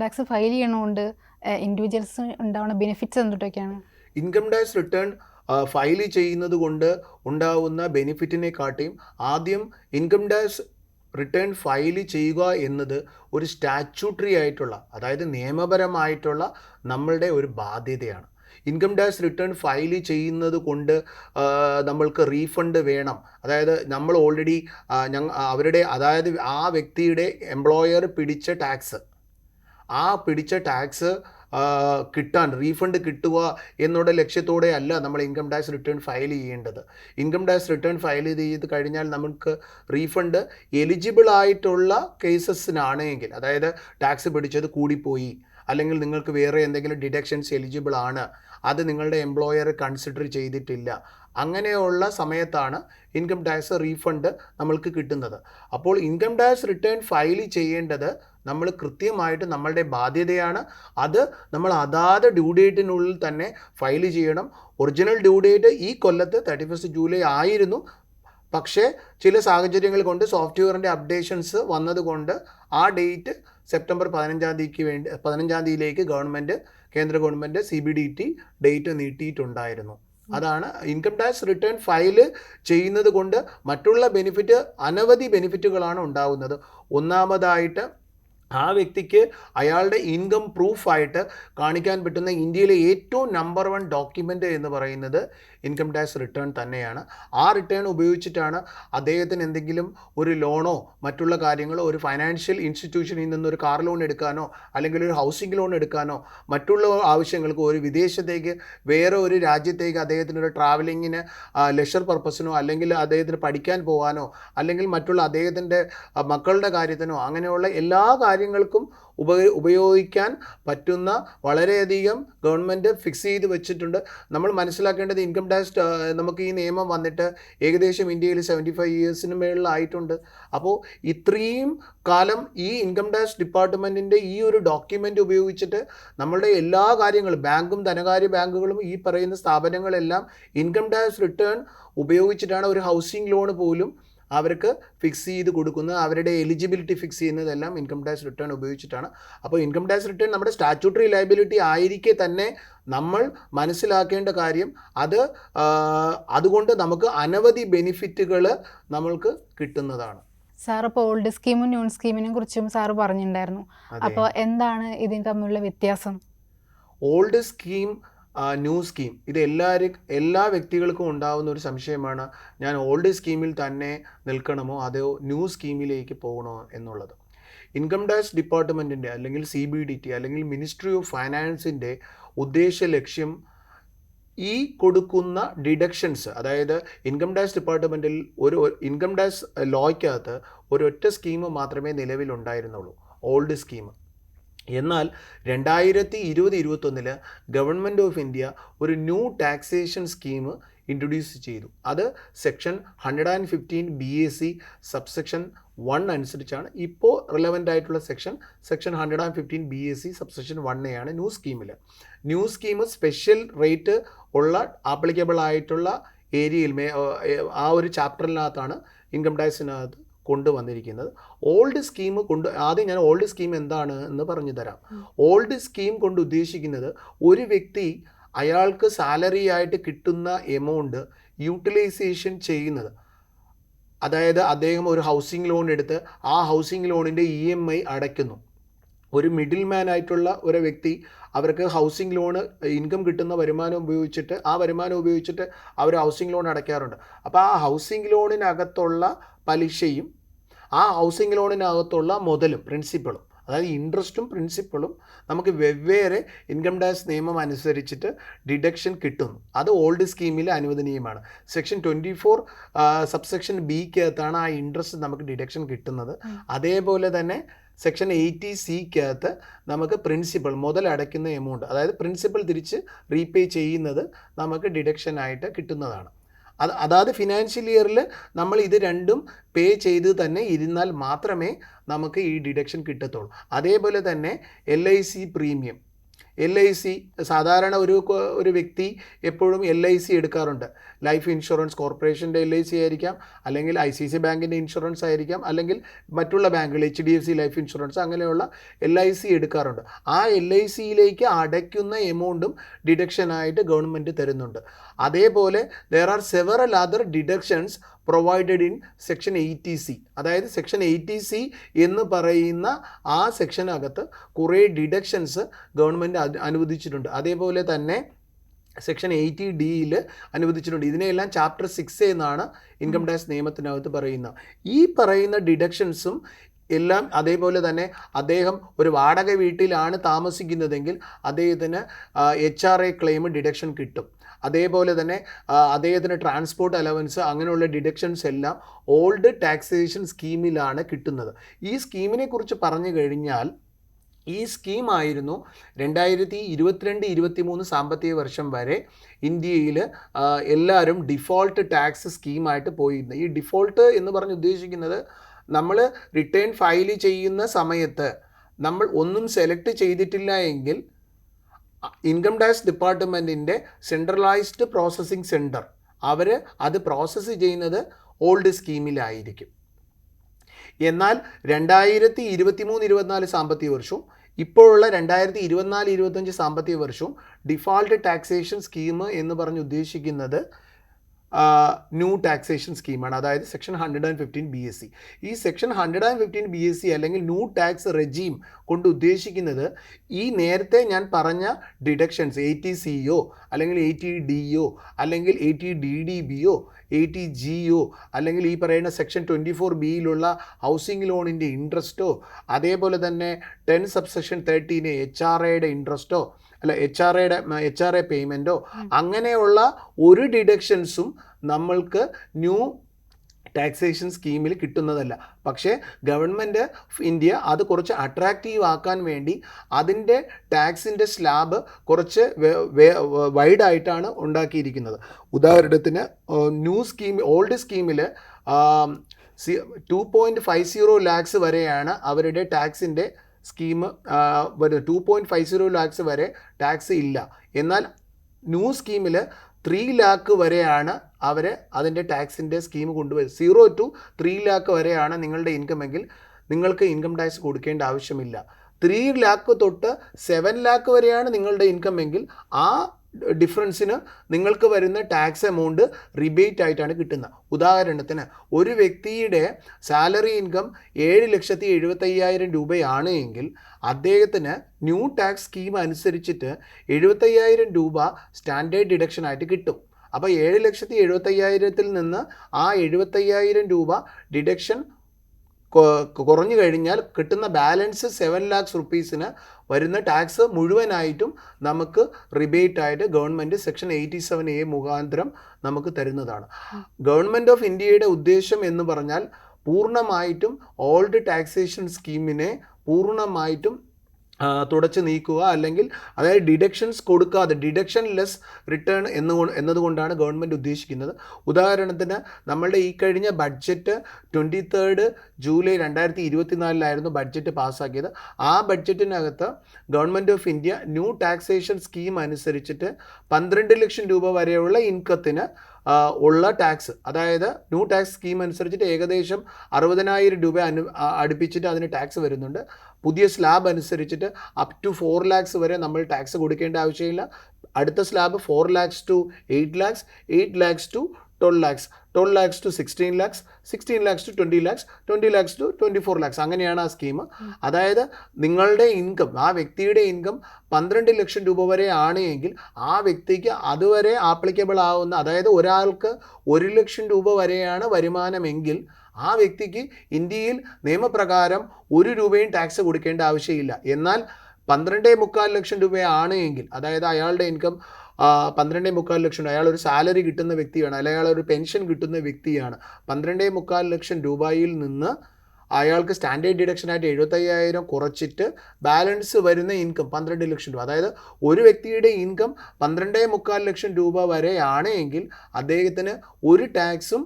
Tax file ചെയ്യണമുണ്ട് individuals ഉണ്ടാവുന്ന benefits എന്തൊക്കെയാണ്? ഇൻകം ടാക്സ് റിട്ടേൺ ഫയൽ ചെയ്യുന്നത് കൊണ്ട് ഉണ്ടാവുന്ന ബെനിഫിറ്റിനെ കാട്ടിയും ആദ്യം ഇൻകം ടാക്സ് റിട്ടേൺ ഫയൽ ചെയ്യുക എന്നത് ഒരു സ്റ്റാച്യൂട്ടറി ആയിട്ടുള്ള അതായത് നിയമപരമായിട്ടുള്ള നമ്മളുടെ ഒരു ബാധ്യതയാണ്. ഇൻകം ടാക്സ് റിട്ടേൺ ഫയൽ ചെയ്യുന്നത് കൊണ്ട് നമ്മൾക്ക് റീഫണ്ട് വേണം. അതായത് നമ്മൾ ഓൾറെഡി അവരുടെ അതായത് ആ വ്യക്തിയുടെ എംപ്ലോയർ പിടിച്ച ടാക്സ് ആ പിടിച്ച ടാക്സ് കിട്ടാൻ റീഫണ്ട് കിട്ടുക എന്നുള്ള ലക്ഷ്യത്തോടെ അല്ല നമ്മൾ ഇൻകം ടാക്സ് റിട്ടേൺ ഫയൽ ചെയ്യേണ്ടത്. ഇൻകം ടാക്സ് റിട്ടേൺ ഫയൽ ചെയ്ത് കഴിഞ്ഞാൽ നമുക്ക് റീഫണ്ട് എലിജിബിൾ ആയിട്ടുള്ള കേസസിനാണെങ്കിൽ അതായത് ടാക്സ് പിടിച്ചത് കൂടിപ്പോയി അല്ലെങ്കിൽ നിങ്ങൾക്ക് വേറെ എന്തെങ്കിലും ഡിഡക്ഷൻസ് എലിജിബിൾ ആണ് അത് നിങ്ങളുടെ എംപ്ലോയർ കൺസിഡർ ചെയ്തിട്ടില്ല. അങ്ങനെയുള്ള സമയത്താണ് ഇൻകം ടാക്സ് റീഫണ്ട് നമ്മൾക്ക് കിട്ടുന്നത്. അപ്പോൾ ഇൻകം ടാക്സ് റിട്ടേൺ ഫയൽ ചെയ്യേണ്ടത് നമ്മൾ കൃത്യമായിട്ട് നമ്മളുടെ ബാധ്യതയാണ്. അത് നമ്മൾ അതാത് ഡ്യൂ ഡേറ്റിനുള്ളിൽ തന്നെ ഫയൽ ചെയ്യണം. ഒറിജിനൽ ഡ്യൂ ഡേറ്റ് ഈ കൊല്ലത്ത് തേർട്ടി ഫസ്റ്റ് ജൂലൈ ആയിരുന്നു. പക്ഷേ ചില സാഹചര്യങ്ങൾ കൊണ്ട് സോഫ്റ്റ്വെയറിന്റെ അപ്ഡേഷൻസ് വന്നതുകൊണ്ട് ആ ഡേറ്റ് സെപ്റ്റംബർ പതിനഞ്ചാം തീയതിക്ക് വേണ്ടി പതിനഞ്ചാം തീയതിയിലേക്ക് ഗവൺമെന്റ് കേന്ദ്ര government C B D T date നീട്ടിയിട്ടുണ്ടായിരുന്നു. അതാണ് ഇൻകം ടാക്സ് റിട്ടേൺ ഫയൽ ചെയ്യുന്നത് കൊണ്ട് മറ്റുള്ള ബെനിഫിറ്റ് അനവധി ബെനിഫിറ്റുകളാണ് ഉണ്ടാകുന്നത് ഒന്നാമതായിട്ട് ആ വ്യക്തിക്ക് അയാളുടെ ഇൻകം പ്രൂഫായിട്ട് കാണിക്കാൻ പറ്റുന്ന ഇന്ത്യയിലെ ഏറ്റവും നമ്പർ വൺ ഡോക്യുമെന്റ് എന്ന് പറയുന്നത് ഇൻകം ടാക്സ് റിട്ടേൺ തന്നെയാണ്. ആ റിട്ടേൺ ഉപയോഗിച്ചിട്ടാണ് അദ്ദേഹത്തിന് എന്തെങ്കിലും ഒരു ലോണോ മറ്റുള്ള കാര്യങ്ങളോ ഒരു ഫൈനാൻഷ്യൽ ഇൻസ്റ്റിറ്റ്യൂഷനിൽ നിന്നൊരു കാർ ലോൺ എടുക്കാനോ അല്ലെങ്കിൽ ഒരു ഹൗസിംഗ് ലോൺ എടുക്കാനോ മറ്റുള്ള ആവശ്യങ്ങൾക്ക് ഒരു വിദേശത്തേക്ക് വേറെ ഒരു രാജ്യത്തേക്ക് അദ്ദേഹത്തിന് ഒരു ട്രാവലിങ്ങിന് ലെഷർ പർപ്പസിനോ അല്ലെങ്കിൽ അദ്ദേഹത്തിന് പഠിക്കാൻ പോകാനോ അല്ലെങ്കിൽ മറ്റുള്ള അദ്ദേഹത്തിന്റെ മക്കളുടെ കാര്യത്തിനോ അങ്ങനെയുള്ള എല്ലാ കാര്യങ്ങൾക്കും ഉപ ഉപയോഗിക്കാൻ പറ്റുന്ന വളരെയധികം ഗവൺമെന്റ് ഫിക്സ് ചെയ്ത് വെച്ചിട്ടുണ്ട്. നമ്മൾ മനസ്സിലാക്കേണ്ടത് ഇൻകം ടാക്സ് നമുക്ക് ഈ നിയമം വന്നിട്ട് ഏകദേശം ഇന്ത്യയിൽ സെവന്റി ഫൈവ് ഇയേഴ്സിന് മേളിലായിട്ടുണ്ട്. അപ്പോൾ ഇത്രയും കാലം ഈ ഇൻകം ടാക്സ് ഡിപ്പാർട്ട്മെന്റിന്റെ ഈ ഒരു ഡോക്യുമെന്റ് ഉപയോഗിച്ചിട്ട് നമ്മളുടെ എല്ലാ കാര്യങ്ങളും ബാങ്കും ധനകാര്യ ബാങ്കുകളും ഈ പറയുന്ന സ്ഥാപനങ്ങളെല്ലാം ഇൻകം ടാക്സ് റിട്ടേൺ ഉപയോഗിച്ചിട്ടാണ് ഒരു ഹൗസിംഗ് ലോൺ പോലും അവർക്ക് ഫിക്സ് ചെയ്ത് കൊടുക്കുന്നത് അവരുടെ എലിജിബിലിറ്റി ഫിക്സ് ചെയ്യുന്നതെല്ലാം ഇൻകം ടാക്സ് റിട്ടേൺ ഉപയോഗിച്ചിട്ടാണ്. അപ്പോൾ ഇൻകം ടാക്സ് റിട്ടേൺ നമ്മുടെ സ്റ്റാറ്റ്യൂട്ടറി ലയബിലിറ്റി ആയിരിക്കെ തന്നെ നമ്മൾ മനസ്സിലാക്കേണ്ട കാര്യം അത് അതുകൊണ്ട് നമുക്ക് അനവധി ബെനിഫിറ്റുകൾ നമ്മൾക്ക് കിട്ടുന്നതാണ്. സാർ ഇപ്പോൾ ഓൾഡ് സ്കീമും ന്യൂ സ്കീമിനെ കുറിച്ചും സാർ പറഞ്ഞിട്ടുണ്ടായിരുന്നു അപ്പോൾ എന്താണ് ഇതിന് തമ്മിലുള്ള വ്യത്യാസം? ഓൾഡ് സ്കീം ന്യൂ സ്കീം ഇത് എല്ലാവരും എല്ലാ വ്യക്തികൾക്കും ഉണ്ടാകുന്ന ഒരു സംശയമാണ് ഞാൻ ഓൾഡ് സ്കീമിൽ തന്നെ നിൽക്കണമോ അതോ ന്യൂ സ്കീമിലേക്ക് പോകണോ എന്നുള്ളത്. ഇൻകം ടാക്സ് ഡിപ്പാർട്ട്മെന്റിന്റെ അല്ലെങ്കിൽ സി ബി ഡി ടി അല്ലെങ്കിൽ മിനിസ്ട്രി ഓഫ് ഫൈനാൻസിന്റെ ഉദ്ദേശ ലക്ഷ്യം ഈ കൊടുക്കുന്ന ഡിഡക്ഷൻസ് അതായത് ഇൻകം ടാക്സ് ഡിപ്പാർട്ട്മെന്റിൽ ഒരു ഇൻകം ടാക്സ് ലോയ്ക്കകത്ത് ഒരൊറ്റ സ്കീം മാത്രമേ നിലവിലുണ്ടായിരുന്നുള്ളൂ. ഓൾഡ് സ്കീം എന്നാൽ രണ്ടായിരത്തി ഇരുപത് ഇരുപത്തൊന്നിൽ ഗവൺമെന്റ് ഓഫ് ഇന്ത്യ ഒരു ന്യൂ ടാക്സേഷൻ സ്കീം ഇൻട്രൊഡ്യൂസ് ചെയ്തു. അത് section hundred and fifteen B A C subsection one അനുസരിച്ചാണ്. ഇപ്പോൾ റിലവന്റ് ആയിട്ടുള്ള section section hundred and fifteen B S C subsection വണ്ണെയാണ് new സ്കീമിൽ ന്യൂ സ്കീം സ്പെഷ്യൽ റേറ്റ് ഉള്ള applicable ആയിട്ടുള്ള ഏരിയയിൽ ആ ഒരു ചാപ്റ്ററിനകത്താണ് ഇൻകം ടാക്സിനകത്ത് കൊണ്ടുവന്നിരിക്കുന്നത്. ഓൾഡ് സ്കീം കൊണ്ട് ആദ്യം ഞാൻ ഓൾഡ് സ്കീം എന്താണ് എന്ന് പറഞ്ഞു തരാം. ഓൾഡ് സ്കീം കൊണ്ട് ഉദ്ദേശിക്കുന്നത് ഒരു വ്യക്തി അയാൾക്ക് സാലറി ആയിട്ട് കിട്ടുന്ന എമൗണ്ട് യൂട്ടിലൈസേഷൻ ചെയ്യുന്നത്. അതായത് അദ്ദേഹം ഒരു ഹൗസിംഗ് ലോൺ എടുത്ത് ആ ഹൗസിംഗ് ലോണിന്റെ ഇ എം ഐ അടയ്ക്കുന്നു. ഒരു മിഡിൽ മാൻ ആയിട്ടുള്ള ഒരു വ്യക്തി അവർക്ക് ഹൗസിംഗ് ലോണ് ഇൻകം കിട്ടുന്ന വരുമാനം ഉപയോഗിച്ചിട്ട് ആ വരുമാനം ഉപയോഗിച്ചിട്ട് അവർ ഹൗസിംഗ് ലോൺ അടയ്ക്കാറുണ്ട്. അപ്പോൾ ആ ഹൗസിംഗ് ലോണിനകത്തുള്ള പലിശയും ആ ഹൗസിംഗ് ലോണിനകത്തുള്ള മുതലും പ്രിൻസിപ്പളും അതായത് ഇൻട്രസ്റ്റും പ്രിൻസിപ്പളും നമുക്ക് വെവ്വേറെ ഇൻകം ടാക്സ് നിയമം അനുസരിച്ചിട്ട് ഡിഡക്ഷൻ കിട്ടുന്നു. അത് ഓൾഡ് സ്കീമിൽ അനുവദനീയമാണ്. സെക്ഷൻ ട്വന്റി ഫോർ സബ്സെക്ഷൻ ബിക്കകത്താണ് ആ ഇൻട്രസ്റ്റ് നമുക്ക് ഡിഡക്ഷൻ കിട്ടുന്നത്. അതേപോലെ തന്നെ സെക്ഷൻ എയ്റ്റി സിക്കകത്ത് നമുക്ക് പ്രിൻസിപ്പൽ മുതൽ അടയ്ക്കുന്ന എമൗണ്ട് അതായത് പ്രിൻസിപ്പൽ തിരിച്ച് റീപേ ചെയ്യുന്നത് നമുക്ക് ഡിഡക്ഷനായിട്ട് കിട്ടുന്നതാണ്. അത് അതായത് ഫിനാൻഷ്യൽ ഇയറിൽ നമ്മൾ ഇത് രണ്ടും പേ ചെയ്ത് തന്നെ ഇരുന്നാൽ മാത്രമേ നമുക്ക് ഈ ഡിഡക്ഷൻ കിട്ടത്തുള്ളൂ. അതേപോലെ തന്നെ L I C premium L I C സാധാരണ ഒരു ഒരു വ്യക്തി എപ്പോഴും എൽ ഐ സി എടുക്കാറുണ്ട്. ലൈഫ് ഇൻഷുറൻസ് കോർപ്പറേഷന്റെ എൽ ഐ സി ആയിരിക്കാം അല്ലെങ്കിൽ ഐ സി സി ബാങ്കിന്റെ ഇൻഷുറൻസ് ആയിരിക്കാം അല്ലെങ്കിൽ മറ്റുള്ള ബാങ്കുകൾ H D F C life insurance അങ്ങനെയുള്ള എൽ ഐ സി എടുക്കാറുണ്ട്. ആ എൽ ഐ സിയിലേക്ക് അടയ്ക്കുന്ന എമൗണ്ടും ഡിഡക്ഷനായിട്ട് ഗവൺമെന്റ് തരുന്നുണ്ട്. അതേപോലെ there are several other deductions provided in section eighty C അതായത് സെക്ഷൻ എയ്റ്റി സി എന്ന് പറയുന്ന ആ സെക്ഷനകത്ത് കുറേ ഡിഡക്ഷൻസ് ഗവൺമെന്റ് അനുവദിച്ചിട്ടുണ്ട്. അതേപോലെ തന്നെ സെക്ഷൻ എയ്റ്റി ഡിയിൽ അനുവദിച്ചിട്ടുണ്ട്. ഇതിനെയെല്ലാം ചാപ്റ്റർ സിക്സ് എന്നാണ് ഇൻകം ടാക്സ് നിയമത്തിനകത്ത് പറയുന്നത്. ഈ പറയുന്ന ഡിഡക്ഷൻസും എല്ലാം അതേപോലെ തന്നെ അദ്ദേഹം ഒരു വാടക വീട്ടിലാണ് താമസിക്കുന്നതെങ്കിൽ അദ്ദേഹത്തിന് H R A claim deduction കിട്ടും. അതേപോലെ തന്നെ അദ്ദേഹത്തിന് ട്രാൻസ്പോർട്ട് അലവൻസ് അങ്ങനെയുള്ള ഡിഡക്ഷൻസ് എല്ലാം ഓൾഡ് ടാക്സേഷൻ സ്കീമിലാണ് കിട്ടുന്നത്. ഈ സ്കീമിനെ കുറിച്ച് പറഞ്ഞു കഴിഞ്ഞാൽ ഈ സ്കീമായിരുന്നു രണ്ടായിരത്തി ഇരുപത്തിരണ്ട് ഇരുപത്തി മൂന്ന് സാമ്പത്തിക വർഷം വരെ ഇന്ത്യയിൽ എല്ലാവരും ഡിഫോൾട്ട് ടാക്സ് സ്കീമായിട്ട് പോയിരുന്നത് ഈ ഡിഫോൾട്ട് എന്ന് പറഞ്ഞ് ഉദ്ദേശിക്കുന്നത് നമ്മൾ റിട്ടേൺ ഫയൽ ചെയ്യുന്ന സമയത്ത് നമ്മൾ ഒന്നും സെലക്ട് ചെയ്തിട്ടില്ല എങ്കിൽ ഇൻകം ടാക്സ് ഡിപ്പാർട്ട്മെന്റിന്റെ സെൻട്രലൈസ്ഡ് പ്രോസസ്സിംഗ് സെന്റർ അവർ അത് പ്രോസസ്സ് ചെയ്യുന്നത് ഓൾഡ് സ്കീമിലായിരിക്കും എന്നാൽ രണ്ടായിരത്തി ഇരുപത്തി മൂന്ന് ഇരുപത്തിനാല് സാമ്പത്തിക വർഷവും ഇപ്പോഴുള്ള രണ്ടായിരത്തി ഇരുപത്തിനാല് ഇരുപത്തഞ്ച് സാമ്പത്തിക വർഷവും ഡിഫാൾട്ട് ടാക്സേഷൻ സ്കീം എന്ന് പറഞ്ഞ് ഉദ്ദേശിക്കുന്നത് ന്യൂ ടാക്സേഷൻ സ്കീമാണ്. അതായത് section hundred and fifteen B S C. ഈ section hundred and fifteen B S C അല്ലെങ്കിൽ ന്യൂ ടാക്സ് റെജീം കൊണ്ട് ഉദ്ദേശിക്കുന്നത് ഈ നേരത്തെ ഞാൻ പറഞ്ഞ ഡിഡക്ഷൻസ് എ ടി സിയോ അല്ലെങ്കിൽ എ ടി ഡിയോ അല്ലെങ്കിൽ എ ടി ഡി ഡി ബിയോ എ ടി ജിയോ അല്ലെങ്കിൽ ഈ പറയുന്ന സെക്ഷൻ ട്വന്റി ഫോർ ബിയിലുള്ള ഹൗസിംഗ് ലോണിന്റെ ഇൻട്രസ്റ്റോ അതേപോലെ തന്നെ ടെൻ സബ്സെക്ഷൻ തേർട്ടീന് എച്ച് ആർ എയുടെ ഇൻട്രസ്റ്റോ അല്ല എച്ച് ആർ എയുടെ എച്ച് ആർ എ പേയ്മെന്റോ അങ്ങനെയുള്ള ഒരു ഡിഡക്ഷൻസും നമ്മൾക്ക് ന്യൂ ടാക്സേഷൻ സ്കീമിൽ കിട്ടുന്നതല്ല. പക്ഷേ ഗവൺമെന്റ് ഓഫ് ഇന്ത്യ അത് കുറച്ച് അട്രാക്റ്റീവ് ആക്കാൻ വേണ്ടി അതിന്റെ ടാക്സിന്റെ സ്ലാബ് കുറച്ച് വൈഡായിട്ടാണ് ഉണ്ടാക്കിയിരിക്കുന്നത്. ഉദാഹരണത്തിന് ന്യൂ സ്കീം ഓൾഡ് സ്കീമിൽ C two point five zero lakhs വരെയാണ് അവരുടെ ടാക്സിന്റെ scheme two point five zero lakhs വരെ ടാക്സ് ഇല്ല. എന്നാൽ ന്യൂ സ്കീമിൽ ത്രീ ലാക്ക് വരെയാണ് അവർ അതിന്റെ ടാക്സിന്റെ സ്കീം കൊണ്ടുവരുന്നത്. സീറോ ടു ത്രീ ലാക്ക് വരെയാണ് നിങ്ങളുടെ ഇൻകം എങ്കിൽ നിങ്ങൾക്ക് ഇൻകം ടാക്സ് കൊടുക്കേണ്ട ആവശ്യമില്ല. ത്രീ ലാക്ക് തൊട്ട് സെവൻ ലാക്ക് വരെയാണ് നിങ്ങളുടെ ഇൻകം എങ്കിൽ ആ ഡിഫറൻസിന് നിങ്ങൾക്ക് വരുന്ന ടാക്സ് എമൗണ്ട് റിബേറ്റ് ആയിട്ടാണ് കിട്ടുന്നത്. ഉദാഹരണത്തിന് ഒരു വ്യക്തിയുടെ സാലറി ഇൻകം ഏഴ് ലക്ഷത്തി എഴുപത്തയ്യായിരം രൂപയാണ് എങ്കിൽ അദ്ദേഹത്തിന് ന്യൂ ടാക്സ് സ്കീം അനുസരിച്ചിട്ട് എഴുപത്തയ്യായിരം രൂപ സ്റ്റാൻഡേർഡ് ഡിഡക്ഷൻ ആയിട്ട് കിട്ടും. അപ്പോൾ ഏഴ് ലക്ഷത്തി എഴുപത്തയ്യായിരത്തിൽ നിന്ന് ആ എഴുപത്തയ്യായിരം രൂപ ഡിഡക്ഷൻ കുറഞ്ഞു കഴിഞ്ഞാൽ കിട്ടുന്ന ബാലൻസ് സെവൻ ലാക്സ് റുപ്പീസിന് വരുന്ന ടാക്സ് മുഴുവനായിട്ടും നമുക്ക് റിബേറ്റ് ആയിട്ട് government section eighty seven A മുഖാന്തരം നമുക്ക് തരുന്നതാണ്. ഗവൺമെന്റ് ഓഫ് ഇന്ത്യയുടെ ഉദ്ദേശം എന്ന് പറഞ്ഞാൽ പൂർണമായിട്ടും ഓൾഡ് ടാക്സേഷൻ സ്കീമിനെ പൂർണമായിട്ടും തുടച്ചു നീക്കുക അല്ലെങ്കിൽ അതായത് ഡിഡക്ഷൻസ് കൊടുക്കാതെ ഡിഡക്ഷൻ ലെസ് റിട്ടേൺ എന്ന് എന്നതുകൊണ്ടാണ് ഗവൺമെന്റ് ഉദ്ദേശിക്കുന്നത്. ഉദാഹരണത്തിന് നമ്മളുടെ ഈ കഴിഞ്ഞ ബഡ്ജറ്റ് ട്വന്റി തേർഡ് ജൂലൈ രണ്ടായിരത്തി ഇരുപത്തിനാലിലായിരുന്നു ബഡ്ജറ്റ് പാസ്സാക്കിയത് ആ ബഡ്ജറ്റിനകത്ത് government of India new taxation scheme അനുസരിച്ചിട്ട് പന്ത്രണ്ട് ലക്ഷം രൂപ വരെയുള്ള ഇൻകത്തിന് ഉള്ള ടാക്സ് അതായത് ന്യൂ ടാക്സ് സ്കീം അനുസരിച്ചിട്ട് ഏകദേശം അറുപതിനായിരം രൂപ അനു അടുപ്പിച്ചിട്ട് അതിന് ടാക്സ് വരുന്നുണ്ട്. പുതിയ സ്ലാബ് അനുസരിച്ചിട്ട് അപ് ടു ഫോർ ലാക്സ് വരെ നമ്മൾ ടാക്സ് കൊടുക്കേണ്ട ആവശ്യമില്ല. അടുത്ത slab four lakhs to eight lakhs eight lakhs to twelve lakhs twelve lakhs to sixteen lakhs sixteen lakhs to twenty lakhs twenty lakhs to twenty four lakhs അങ്ങനെയാണ് ആ scheme അതായത് നിങ്ങളുടെ income ആ വ്യക്തിയുടെ ഇൻകം പന്ത്രണ്ട് ലക്ഷം രൂപ വരെ ആണ് എങ്കിൽ ആ വ്യക്തിക്ക് അതുവരെ ആപ്ലിക്കബിൾ ആവുന്ന അതായത് ഒരാൾക്ക് ഒരു ലക്ഷം രൂപ വരെയാണ് വരുമാനമെങ്കിൽ ആ വ്യക്തിക്ക് ഇന്ത്യയിൽ നിയമപ്രകാരം ഒരു രൂപയും ടാക്സ് കൊടുക്കേണ്ട ആവശ്യമില്ല. എന്നാൽ പന്ത്രണ്ടേ മുക്കാൽ ലക്ഷം രൂപയാണ് എങ്കിൽ അതായത് അയാളുടെ ഇൻകം പന്ത്രണ്ടേ മുക്കാൽ ലക്ഷം അയാൾ ഒരു സാലറി കിട്ടുന്ന വ്യക്തിയാണ് അല്ലെങ്കിൽ അയാൾ ഒരു പെൻഷൻ കിട്ടുന്ന വ്യക്തിയാണ്. പന്ത്രണ്ടേ മുക്കാൽ ലക്ഷം രൂപയിൽ നിന്ന് അയാൾക്ക് സ്റ്റാൻഡേർഡ് ഡിഡക്ഷനായിട്ട് എഴുപത്തയ്യായിരം കുറച്ചിട്ട് ബാലൻസ് വരുന്ന ഇൻകം പന്ത്രണ്ട് ലക്ഷം രൂപ. അതായത് ഒരു വ്യക്തിയുടെ ഇൻകം പന്ത്രണ്ടേ മുക്കാൽ ലക്ഷം രൂപ വരെയാണ് എങ്കിൽ അദ്ദേഹത്തിന് ഒരു ടാക്സും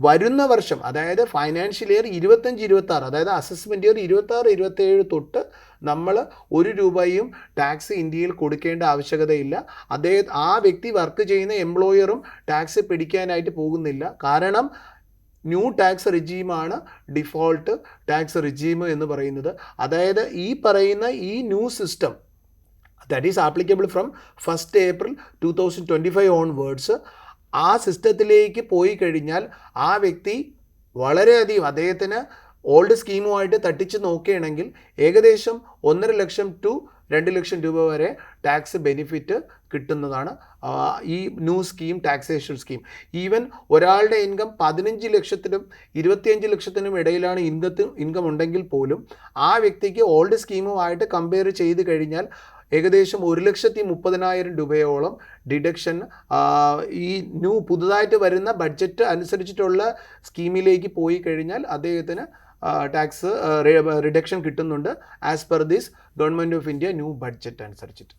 വരുന്ന വർഷം അതായത് ഫൈനാൻഷ്യൽ ഇയർ ഇരുപത്തഞ്ച് ഇരുപത്തി ആറ് അതായത് അസസ്മെന്റ് ഇയർ ഇരുപത്തി ആറ് ഇരുപത്തേഴ് തൊട്ട് നമ്മൾ ഒരു രൂപയും ടാക്സ് ഇന്ത്യയിൽ കൊടുക്കേണ്ട ആവശ്യകതയില്ല. അദ്ദേഹം ആ വ്യക്തി വർക്ക് ചെയ്യുന്ന എംപ്ലോയറും ടാക്സ് പിടിക്കാനായിട്ട് പോകുന്നില്ല. കാരണം ന്യൂ ടാക്സ് റിജീമാണ് ഡിഫോൾട്ട് ടാക്സ് റിജീം എന്ന് പറയുന്നത്. അതായത് ഈ പറയുന്ന ഈ new system that is applicable from first April two thousand twenty five onwards ആ സിസ്റ്റത്തിലേക്ക് പോയി കഴിഞ്ഞാൽ ആ വ്യക്തി വളരെയധികം അദ്ദേഹത്തിന് ഓൾഡ് സ്കീമുമായിട്ട് തട്ടിച്ച് നോക്കുകയാണെങ്കിൽ ഏകദേശം ഒന്നര ലക്ഷം ടു രണ്ട് ലക്ഷം രൂപ വരെ ടാക്സ് ബെനിഫിറ്റ് കിട്ടുന്നതാണ് ഈ new scheme taxation scheme. Even ഒരാളുടെ ഇൻകം പതിനഞ്ച് ലക്ഷത്തിനും ഇരുപത്തിയഞ്ച് ലക്ഷത്തിനും ഇടയിലാണ് ഇൻകത്ത് ഇൻകം ഉണ്ടെങ്കിൽ പോലും ആ വ്യക്തിക്ക് ഓൾഡ് സ്കീമുമായിട്ട് കമ്പയർ ചെയ്ത് കഴിഞ്ഞാൽ ഏകദേശം ഒരു ലക്ഷത്തി മുപ്പതിനായിരം രൂപയോളം ഡിഡക്ഷൻ ഈ ന്യൂ പുതുതായിട്ട് വരുന്ന ബഡ്ജറ്റ് അനുസരിച്ചിട്ടുള്ള സ്കീമിലേക്ക് പോയി കഴിഞ്ഞാൽ അദ്ദേഹത്തിന് ടാക്സ് റിഡക്ഷൻ കിട്ടുന്നുണ്ട് as per this government of India new budget അനുസരിച്ചിട്ട്.